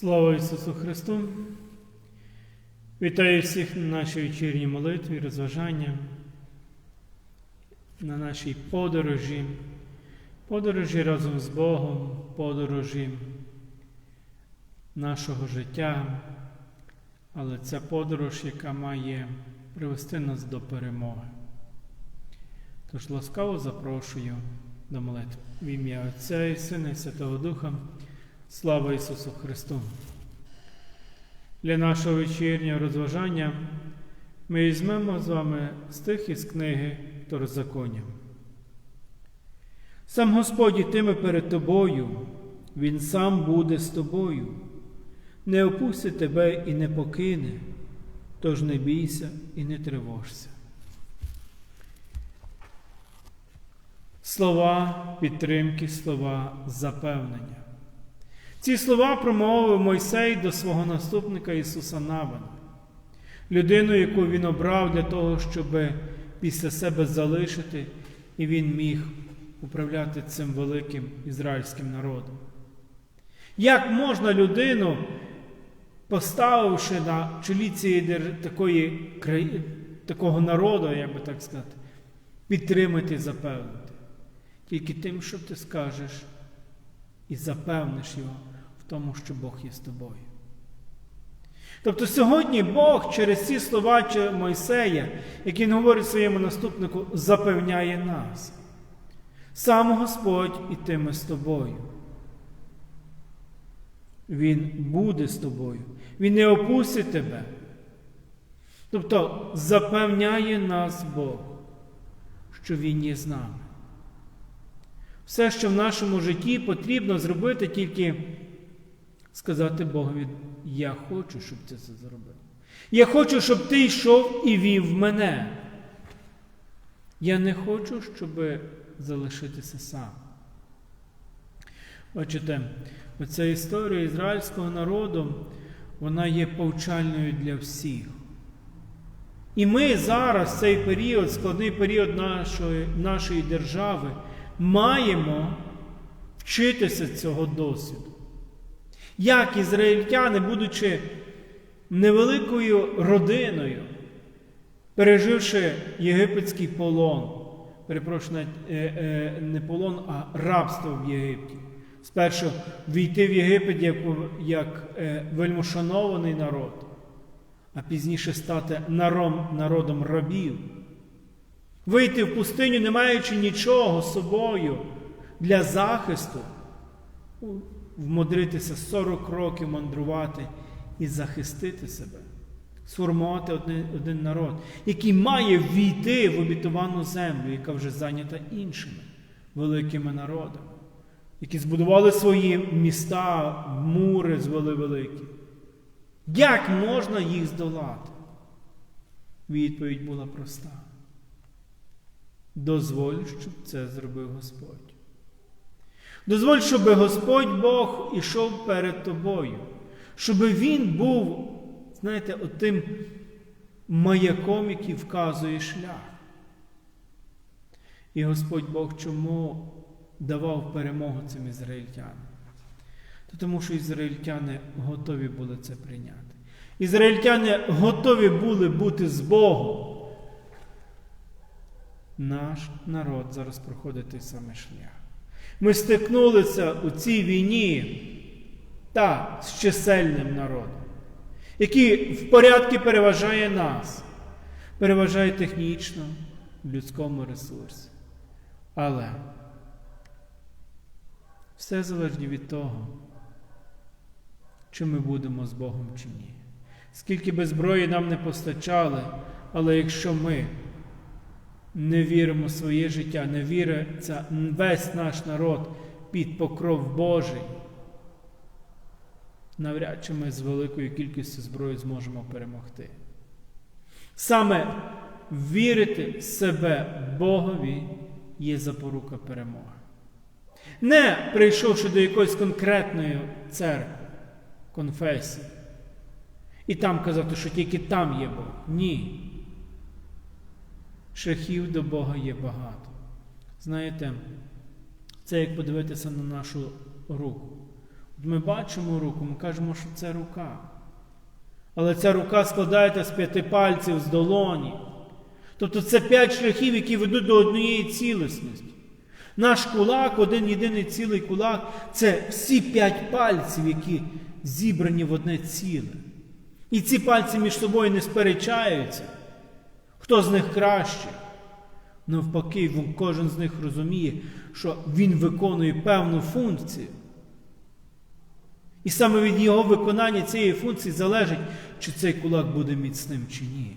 Слава Ісусу Христу! Вітаю всіх на нашій вечірній молитві, розважання, на нашій подорожі, подорожі разом з Богом, подорожі нашого життя, але це подорож, яка має привести нас до перемоги. Тож ласкаво запрошую до молитви в ім'я Отця і Сина і Святого Духа. Слава Ісусу Христу! Для нашого вечірнього розважання ми візьмемо з вами стих із книги Второзаконня. Сам Господь ітиме перед тобою, Він сам буде з тобою, не опустить тебе і не покине, тож не бійся і не тривожся. Слова підтримки, слова запевнення. Ці слова промовив Мойсей до свого наступника Ісуса Навина, людину, яку він обрав для того, щоб після себе залишити, і він міг управляти цим великим ізраїльським народом. Як можна людину, поставивши на чолі цієї такої, такого народу, як би так сказати, підтримати і запевнити? Тільки тим, що ти скажеш і запевниш його тому, що Бог є з тобою. Тобто сьогодні Бог через ці слова Мойсея, які він говорить своєму наступнику, запевняє нас. Сам Господь ітиме з тобою. Він буде з тобою. Він не опустить тебе. Тобто запевняє нас Бог, що Він є з нами. Все, що в нашому житті потрібно зробити, тільки сказати Богові, я хочу, щоб ти це зробив. Я хочу, щоб ти йшов і вів мене. Я не хочу, щоб залишитися сам. Бачите, оця історія ізраїльського народу, вона є повчальною для всіх. І ми зараз, цей період, складний період нашої, нашої держави, маємо вчитися цього досвіду. Як ізраїльтяни, будучи невеликою родиною, переживши єгипетський полон, перепрошую, не полон, а рабство в Єгипті. Спершу війти в Єгипет як, як вельмошанований народ, а пізніше стати наром, народом рабів. Вийти в пустиню, не маючи нічого собою для захисту, вмудритися 40 років мандрувати і захистити себе, сформувати один, один народ, який має війти в обітовану землю, яка вже зайнята іншими великими народами, які збудували свої міста, мури звели великі. Як можна їх здолати? Відповідь була проста. Дозволь, щоб це зробив Господь. Дозволь, щоб Господь Бог ішов перед тобою, щоб Він був, знаєте, отим маяком, який вказує шлях. І Господь Бог чому давав перемогу цим ізраїльтянам? То тому що ізраїльтяни готові були це прийняти. Ізраїльтяни готові були бути з Богом наш народ зараз проходить той самий шлях. Ми стикнулися у цій війні та з чисельним народом, який в порядку переважає нас, переважає технічно в людському ресурсі. Але все залежить від того, чи ми будемо з Богом чи ні. Скільки би зброї нам не постачали, але якщо ми не віримо в своє життя, не віриться весь наш народ під покров Божий, навряд чи ми з великою кількістю зброї зможемо перемогти. Саме вірити в себе Богові є запорука перемоги. Не прийшовши до якоїсь конкретної церкви, конфесії, і там казати, що тільки там є Бог. Ні. Шляхів до Бога є багато. Знаєте, це як подивитися на нашу руку. От Ми бачимо руку, ми кажемо, що це рука. Але ця рука складається з п'яти пальців з долоні. Тобто це п'ять шляхів, які ведуть до однієї цілісності. Наш кулак, один єдиний цілий кулак, це всі п'ять пальців, які зібрані в одне ціле. І ці пальці між собою не сперечаються. Хто з них краще? Навпаки, кожен з них розуміє, що він виконує певну функцію. І саме від його виконання цієї функції залежить, чи цей кулак буде міцним чи ні.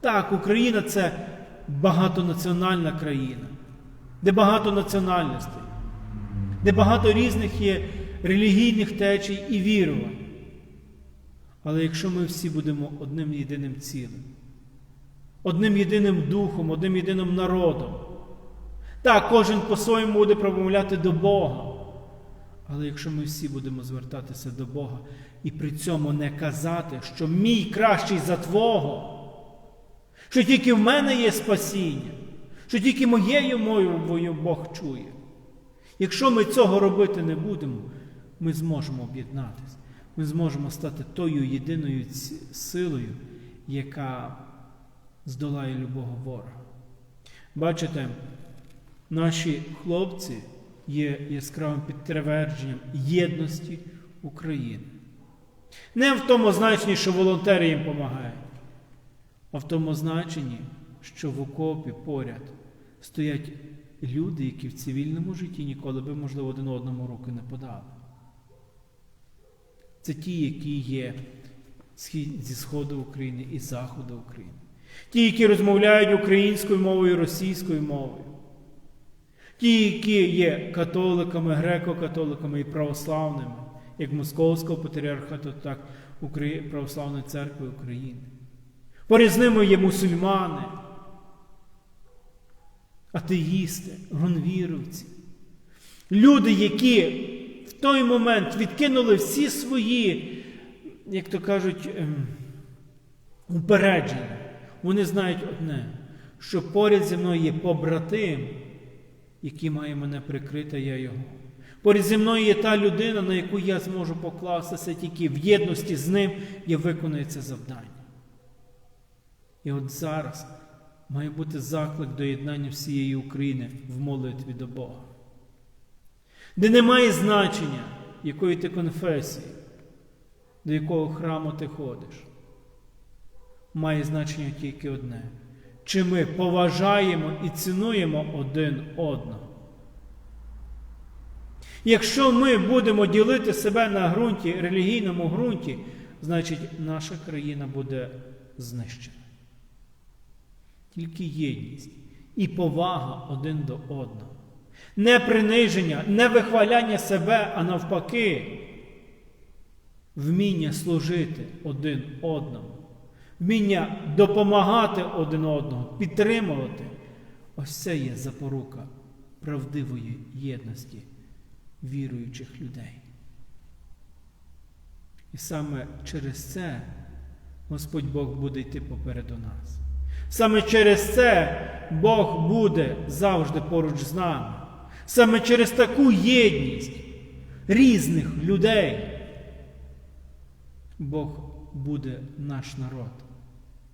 Так, Україна це багатонаціональна країна, де багато національностей, де багато різних є релігійних течій і вірувань. Але якщо ми всі будемо одним єдиним цілим, одним єдиним духом, одним єдиним народом, так, кожен по-своєму буде промовляти до Бога. Але якщо ми всі будемо звертатися до Бога і при цьому не казати, що мій кращий за Твого, що тільки в мене є спасіння, що тільки моєю мовою Бог чує. Якщо ми цього робити не будемо, ми зможемо об'єднатися, ми зможемо стати тою єдиною силою, яка здолає любого ворога. Бачите, наші хлопці є яскравим підтвердженням єдності України. Не в тому значенні, що волонтери їм допомагають, а в тому значенні, що в окопі поряд стоять люди, які в цивільному житті ніколи би, можливо, один одному руки не подали. Це ті, які є зі Сходу України і Заходу України. Ті, які розмовляють українською мовою, російською мовою. Ті, які є католиками, греко-католиками і православними, як Московського патріархату, так Православної церкви України. Поряд з ними є мусульмани, атеїсти, гронвіровці. Люди, які в той момент відкинули всі свої, як то кажуть, ем, упередження. Вони знають одне, що поряд зі мною є побратим який має мене прикрити, я його. Поряд зі мною є та людина, на яку я зможу покластися тільки в єдності з ним я виконую це завдання. І от зараз має бути заклик до єднання всієї України в молитві до Бога, де немає значення, якої ти конфесії, до якого храму ти ходиш. Має значення тільки одне чи ми поважаємо і цінуємо один одного. Якщо ми будемо ділити себе на ґрунті, релігійному ґрунті, значить наша країна буде знищена. Тільки єдність і повага один до одного. Не приниження, не вихваляння себе, а навпаки, вміння служити один одному вміння допомагати один одного, підтримувати. Ось це є запорука правдивої єдності віруючих людей. І саме через це Господь Бог буде йти попереду нас. Саме через це Бог буде завжди поруч з нами. Саме через таку єдність різних людей Бог буде наш народ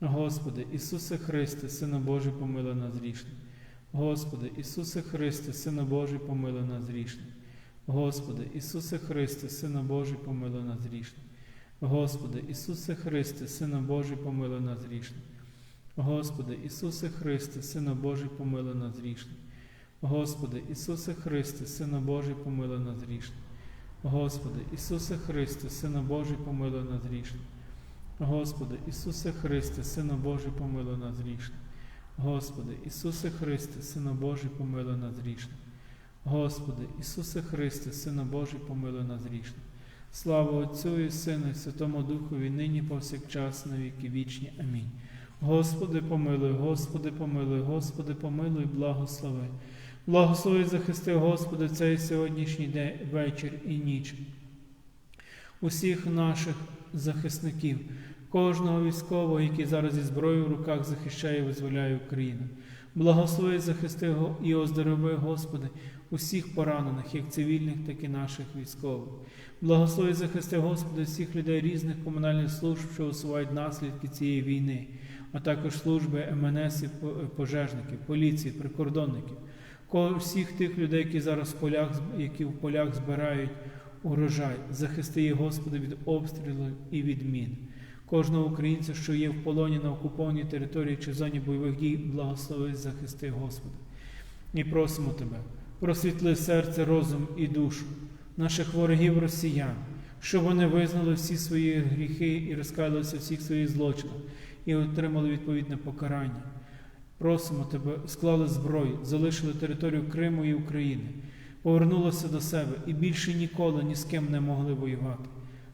Господи, Ісусе Христе, Сина Божий, помилуй нас грішних. Господи, Ісусе Христе, Сина Божий, помилуй нас грішних. Господи, Ісусе Христе, Сина Божий, помилуй нас грішних. Господи, Ісусе Христе, Сина Божий, помилуй нас грішних. Господи, Ісусе Христе, Сина Божий, помилуй нас грішних. Господи, Ісусе Христе, Сина Божий, помилуй нас грішних. Господи, Ісусе Христе, Сина Божий, помилуй нас грішних. Господи, Ісусе Христе, Сина Божий, помилуй нас грішних. Господи, Ісусе Христе, Сина Божий, помилуй нас грішних. Господи, Ісусе Христе, Сина Божий, помилуй нас грішних. Слава Отцю і Сину, і Святому Духові, нині повсякчас на віки вічні. Амінь. Господи, помилуй, Господи, помилуй, Господи, помилуй, благослови. Благослови, захисти, Господи, цей сьогоднішній день, вечір і ніч. Усіх наших захисників, кожного військового, який зараз зі зброєю в руках захищає і визволяє Україну. Благослови, захисти і оздорови, Господи, усіх поранених, як цивільних, так і наших військових. Благослови, захисти, Господи, всіх людей різних комунальних служб, що усувають наслідки цієї війни, а також служби МНС і пожежників, поліції, прикордонників, всіх тих людей, які зараз в полях, які в полях збирають урожай. Захисти їх, Господи, від обстрілів і від мін. Кожного українця, що є в полоні на окупованій території чи зоні бойових дій, благослови, захисти, Господи. І просимо Тебе, просвітли серце, розум і душу наших ворогів росіян, щоб вони визнали всі свої гріхи і розкаялися всіх своїх злочинах і отримали відповідне покарання. Просимо Тебе, склали зброю, залишили територію Криму і України, повернулося до себе і більше ніколи ні з ким не могли воювати.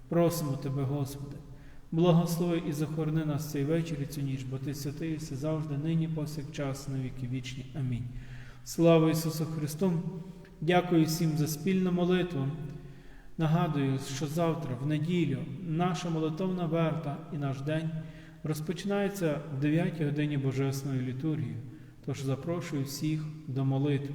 Просимо Тебе, Господи, благослови і захорони нас цей вечір і цю ніч, бо Ти святий все завжди, нині повсякчас, на віки вічні. Амінь. Слава Ісусу Христу! Дякую всім за спільну молитву. Нагадую, що завтра, в неділю, наша молитовна верта і наш день розпочинається в 9 годині Божественної літургії. Тож запрошую всіх до молитви.